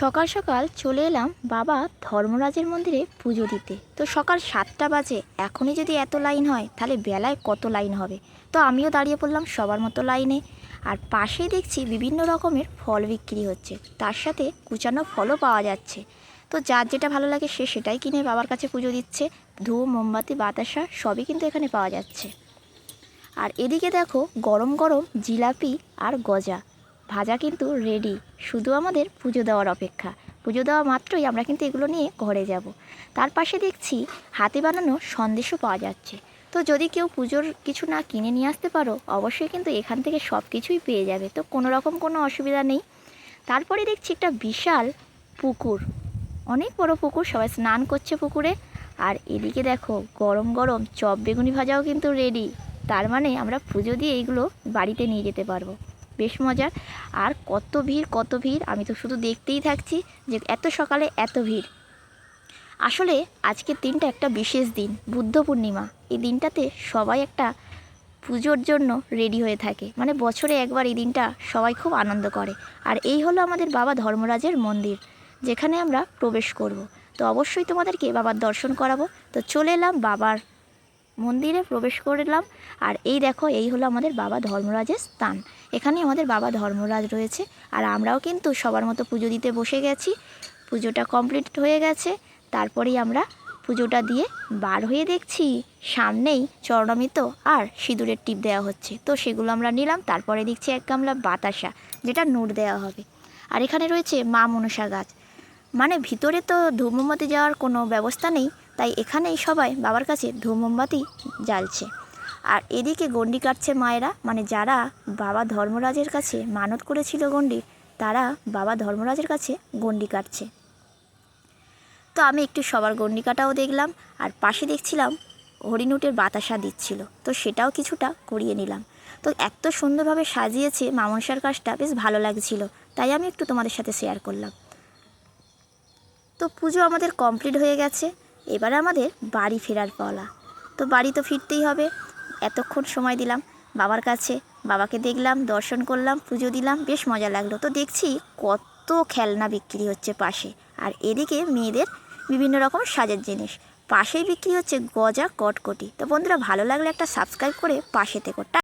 সকাল সকাল চলে এলাম বাবা ধর্মরাজের মন্দিরে পুজো দিতে। তো সকাল সাতটা বাজে, এখনই যদি এত লাইন হয়, তাহলে বেলায় কত লাইন হবে? তো আমিও দাঁড়িয়ে পড়লাম সবার মতো লাইনে। আর পাশেই দেখছি বিভিন্ন রকমের ফল বিক্রি হচ্ছে। তার সাথে কুচানো ফলও পাওয়া যাচ্ছে। তো যার যেটা ভালো লাগে সে সেটাই কিনে বাবার কাছে পুজো দিচ্ছে। ধূপ, মোমবাতি, বাতাসা সবই কিন্তু এখানে পাওয়া যাচ্ছে। আর এদিকে দেখো গরম গরম জিলাপি আর গজা। ভাজা কিন্তু রেডি শুধু আমাদের পুজো দেওয়ার অপেক্ষা। পুজো দেওয়া মাত্রই আমরা কিন্তু এগুলো নিয়ে ঘরে যাব। তার পাশে দেখছি হাতে বানানো সন্দেশও পাওয়া যাচ্ছে। তো যদি কেউ পুজোর কিছু না কিনে নিয়ে আসতে পারো, অবশ্যই কিন্তু এখান থেকে সব কিছুই পেয়ে যাবে। তো কোনো রকম কোনো অসুবিধা নেই। তারপরে দেখছি একটা বিশাল পুকুর। অনেক বড় পুকুর, সবাই স্নান করছে পুকুরে। আর এদিকে দেখো, গরম গরম চপ বেগুনি ভাজাও কিন্তু রেডি তার মানে আমরা পুজো দিয়ে এইগুলো বাড়িতে নিয়ে যেতে পারব। বেশ মজার। আর কত ভিড় কত ভিড়, আমি তো শুধু দেখতেই থাকছি যে এত সকালে এত ভিড়। আসলে আজকের দিনটা একটা বিশেষ দিন, বুদ্ধ পূর্ণিমা। এই দিনটাতে সবাই একটা পুজোর জন্য রেডি হয়ে থাকে। মানে বছরে একবার এই দিনটা সবাই খুব আনন্দ করে। আর এই হলো আমাদের বাবা ধর্মরাজের মন্দির, যেখানে আমরা প্রবেশ করব। তো অবশ্যই তোমাদেরকে বাবার দর্শন করাবো। তো চলে এলাম বাবার মন্দিরে প্রবেশ করলাম। আর এই দেখো, এই হলো আমাদের বাবা ধর্মরাজের স্থান। এখানে আমাদের বাবা ধর্মরাজ রয়েছে। আর আমরাও কিন্তু সবার মতো পুজো দিতে বসে গেছি। পুজোটা কমপ্লিট হয়ে গেছে। তারপরেই আমরা পুজোটা দিয়ে বার হয়ে দেখছি, সামনেই চরণমিত আর সিঁদুরের টিপ দেওয়া হচ্ছে। তো সেগুলো আমরা নিলাম, তারপরে দেখছি এক গামলা বাতাসা, যেটা নোট দেওয়া হবে। আর এখানে রয়েছে মা মনসা গাছ। মানে ভিতরে তো ধূপ মোমবাতি যাওয়ার কোনো ব্যবস্থা নেই তাই এখানেই সবাই বাবার কাছে ধূপ মোমবাতি জ্বালছে। আর এদিকে গন্ডি কাটছে মায়েরা মানে যারা বাবা ধর্মরাজের কাছে মানত করেছিল গন্ডি তারা বাবা ধর্মরাজের কাছে গন্ডি কাটছে। তো আমি একটু সবার গন্ডি কাটাও দেখলাম, আর পাশে দেখছিলাম হরিণুটের বাতাসা দিচ্ছিল। তো সেটাও কিছুটা করিয়ে নিলাম। তো এত সুন্দরভাবে সাজিয়েছে মামনসার কাজটা, বেশ ভালো লাগছিল। তাই আমি একটু তোমাদের সাথে শেয়ার করলাম। তো পুজো আমাদের কমপ্লিট হয়ে গেছে। এবারে আমাদের বাড়ি ফেরার পালা। তো বাড়ি তো ফিরতেই হবে। এতক্ষণ সময় দিলাম। বাবার কাছে বাবাকে দেখলাম, দর্শন করলাম, পুজো দিলাম, বেশ মজা লাগল। তো দেখছি কত খেলনা বিক্রি হচ্ছে পাশে। আর এদিকে মেয়েদের বিভিন্ন রকম সাজের জিনিস। পাশেই বিক্রি হচ্ছে গজা, কটকটি। তো বন্ধুরা, ভালো লাগলে একটা সাবস্ক্রাইব করে পাশে থেকো।